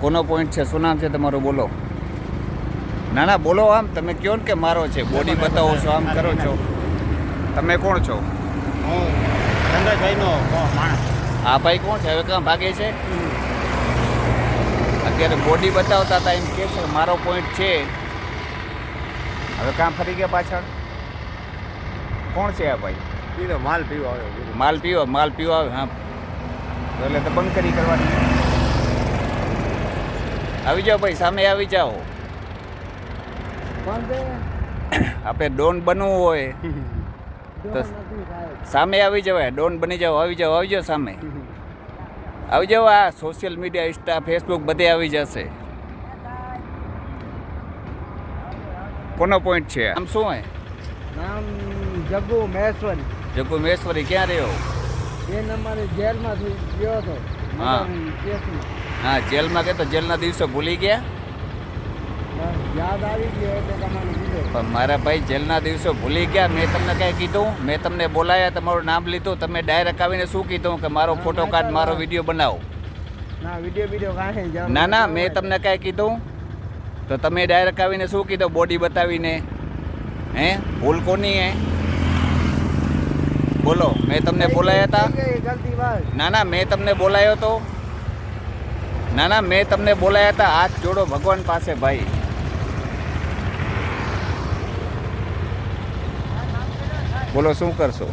કોનો પોઈન્ટ છે? શું નામ છે તમારું? બોલો. ના ના બોલો આમ. તમે કહો ને કે મારો છે. બોડી બતાવો છો આમ કરો છો. તમે કોણ છો? હું ચંદ્રભાઈનો માણસ. આ ભાઈ કોણ છે? હવે કાં ભાગે છે? અત્યારે બોડી બતાવતા હતા એમ કે છે મારો પોઈન્ટ છે. હવે કાં ફરી ગયા પાછળ? કોણ છે આ ભાઈ? માલ પીવો આવ્યો માલ પીવો માલ પીવો આવે હા એટલે તો બંધ કરી કરવાની. આવી જાઓ ભાઈ સામે આવી જાઓ. આપણે ડોન બનવું હોય તો સામે આવી જવાય ડોન બની જાઓ આવી જાઓ આવી જાઓ સામે. આવી જાઓ આ સોશિયલ મીડિયા ઇન્સ્ટા ફેસબુક બધે આવી જશે. કોનો પોઈન્ટ છે? આમ શું હોય? નામ જગ્ગુ મહેશ્વરી જગુ મહેશ્વરી ક્યાં રહ્યો? એ નંબરે જેલમાંથી ગયો હતો. હા. હા જેલમાં ગયા તો જેલના દિવસો ભૂલી ગયા. યાદ આવી ગયો પણ મારા ભાઈ જેલના દિવસો ભૂલી ગયા. મેં તમને કાંઈ કીધું? મેં તમને બોલાયા તમારું નામ લીધું. તમે ડાયરેક્ટ આવીને શું કીધું? કે મારો ફોટો કાર્ડ મારો વીડિયો બનાવો. ના ના મેં તમને કાંઈ કીધું? તો તમે ડાયરેક્ટ આવીને શું કીધું? બોડી બતાવીને. હે? ભૂલ કોની હે? બોલો મેં તમને બોલાયા હતા ના ના મેં તમને બોલાયો તો. ના ના મેં તમને બોલાયા હતા. હાથ જોડો ભગવાન પાસે ભાઈ. બોલો શું કરશો?